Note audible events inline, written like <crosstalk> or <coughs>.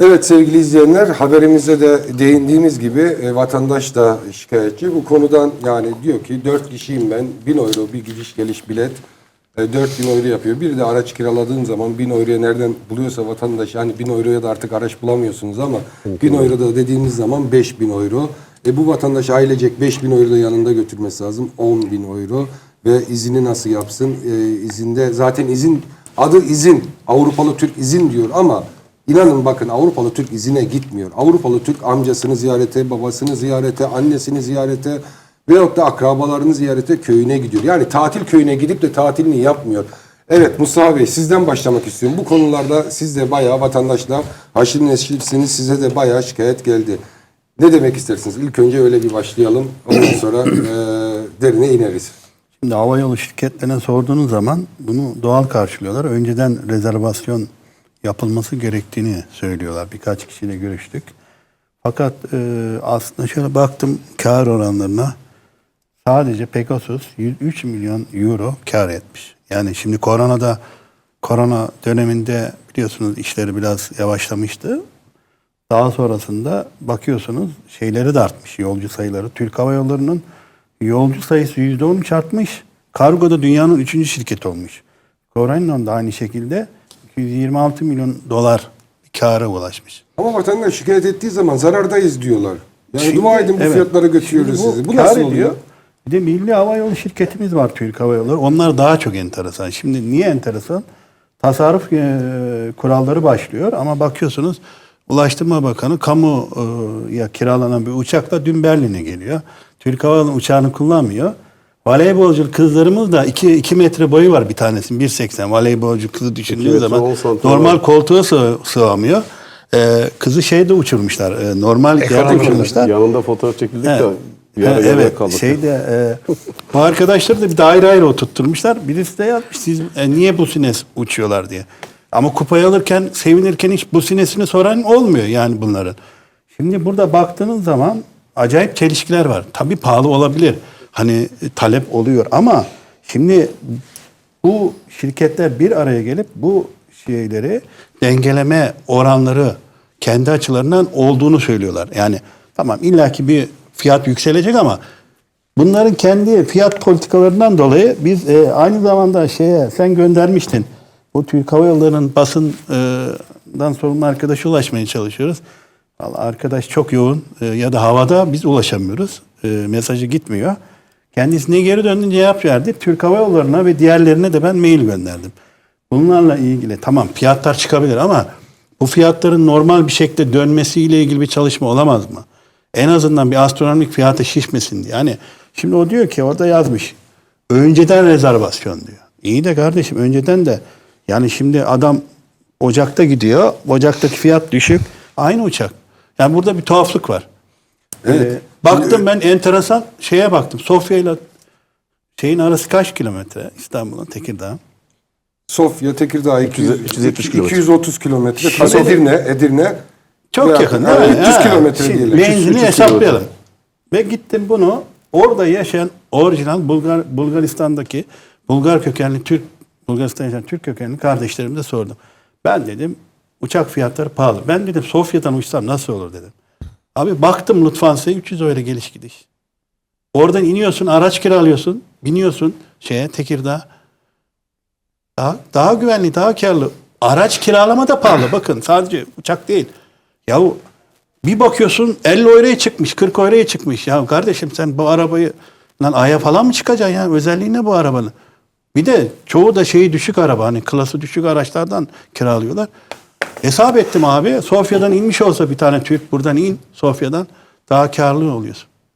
Evet sevgili izleyenler haberimizde de değindiğimiz gibi e, vatandaş da şikayetçi. Bu konudan yani diyor ki 4 kişiyim ben 1000 euro bir gidiş geliş bilet e, 4000 euro yapıyor. Bir de araç kiraladığın zaman 1000 euroya nereden buluyorsa vatandaş yani 1000 euroya da artık araç bulamıyorsunuz ama 1000 euro da dediğimiz zaman 5000 euro. E bu vatandaş ailecek 5000 euro da yanında götürmesi lazım 10.000 euro ve izini nasıl yapsın? E, izinde zaten izin adı izin Avrupalı Türk izin diyor ama İnanın bakın Avrupalı Türk izine gitmiyor. Avrupalı Türk amcasını ziyarete, babasını ziyarete, annesini ziyarete veyahut da akrabalarını ziyarete köyüne gidiyor. Yani tatil köyüne gidip de tatilini yapmıyor. Evet Mustafa Bey sizden başlamak istiyorum. Bu konularda siz de bayağı vatandaşla haşır neşirsiniz. Size de bayağı şikayet geldi. Ne demek istersiniz? İlk önce öyle bir başlayalım. Ondan sonra eee <coughs> derine ineriz. Şimdi havayolu şirketlerine sorduğunuz zaman bunu doğal karşılıyorlar. Önceden rezervasyon yapılması gerektiğini söylüyorlar. Birkaç kişiyle görüştük. Fakat e, aslında şöyle baktım kar oranlarına sadece Pegasus 103 milyon euro kar etmiş. Yani şimdi koronada korona döneminde biliyorsunuz işleri biraz yavaşlamıştı. Daha sonrasında bakıyorsunuz şeyleri de artmış yolcu sayıları. Türk Hava Yolları'nın yolcu sayısı %13 artmış. Kargoda dünyanın üçüncü şirketi olmuş. Corendon da aynı şekilde 226 milyon dolar kâra ulaşmış. Ama vatandaş şikayet ettiği zaman zarardayız diyorlar. Yani Şimdi- dua edin bu evet. fiyatlara götürüyoruz sizi. Bu nasıl ediyor. oluyor? Bir de Milli Hava Yolu şirketimiz var Türk Hava Yolları. Onlar daha çok enteresan. Şimdi niye enteresan? Tasarruf e, kuralları başlıyor ama bakıyorsunuz Ulaştırma Bakanı kamuya kiralanan bir uçakla dün Berlin'e geliyor. Türk Hava Yolu uçağını kullanmıyor. Voleybolcu kızlarımız da 2 2 metre boyu var bir tanesinin 1.80. Voleybolcu kızı düşündüğün zaman 10 santim normal var. koltuğa sığ, sığamıyor. Ee, kızı şeyde uçurmuşlar. e, normal yerde uçurmuşlar. Yanında fotoğraf çekildik Evet. de bir ara Ha, geride evet. kaldık. Şeyde e, bu arkadaşları da bir de ayrı ayrı oturtturmuşlar. Birisi de yazmış siz e, niye bu sines uçuyorlar diye. Ama kupayı alırken sevinirken hiç bu sinesini soran olmuyor yani bunların. Şimdi burada baktığınız zaman acayip çelişkiler var. Tabii pahalı olabilir. Hani talep oluyor ama şimdi bu şirketler bir araya gelip bu şeyleri dengeleme oranları kendi açılarından olduğunu söylüyorlar. Yani tamam illaki bir fiyat yükselecek ama bunların kendi fiyat politikalarından dolayı biz e, aynı zamanda şeye sen göndermiştin. Bu Türk Hava Yolları'nın basından sorumlu arkadaşa ulaşmaya çalışıyoruz. Vallahi arkadaş çok yoğun e, ya da havada biz ulaşamıyoruz. E, mesajı gitmiyor. Kendisine geri döndü cevap verdi. Türk Hava Yolları'na ve diğerlerine de ben mail gönderdim. Bunlarla ilgili tamam fiyatlar çıkabilir ama bu fiyatların normal bir şekilde dönmesiyle ilgili bir çalışma olamaz mı? En azından bir astronomik fiyata şişmesin diye. Yani şimdi o diyor ki orada yazmış. Önceden rezervasyon diyor. İyi de kardeşim önceden de yani şimdi adam Ocak'ta gidiyor. Ocak'taki fiyat düşük. Aynı uçak. Yani burada bir tuhaflık var. Evet. Ee, baktım ben enteresan şeye baktım. Sofya ile şeyin arası kaç kilometre? İstanbul'un Tekirdağ. Sofya, Tekirdağ 200, 370 kilometre. 230 kilometre. Şimdi- Tabii Edirne, Edirne. Çok Veya- yakın yani değil mi? 300 Ha, kilometre şimdi diyelim. Benzini 300 hesaplayalım. Ve gittim bunu orada yaşayan orijinal Bulgar Bulgaristan'daki Bulgar kökenli Türk Bulgaristan yaşayan Türk kökenli kardeşlerime sordum. Ben dedim uçak fiyatları pahalı. Ben dedim Sofya'dan uçsam nasıl olur dedim. Abi baktım Lufthansa'ya 300 euro geliş gidiş. Oradan iniyorsun, araç kiralıyorsun, biniyorsun şeye Tekirdağ. Daha, daha güvenli, daha karlı. Araç kiralama da pahalı. <clears throat> Bakın sadece uçak değil. Yahu bir bakıyorsun 50 euroya çıkmış, 40 euroya çıkmış. Ya kardeşim sen bu arabayı lan aya falan mı çıkacaksın ya? Özelliği ne bu arabanın? Bir de çoğu da şeyi düşük araba hani klası düşük araçlardan kiralıyorlar. Hesap ettim abi. Sofya'dan inmiş olsa bir tane Türk buradan in Sofya'dan daha karlı oluyorsun.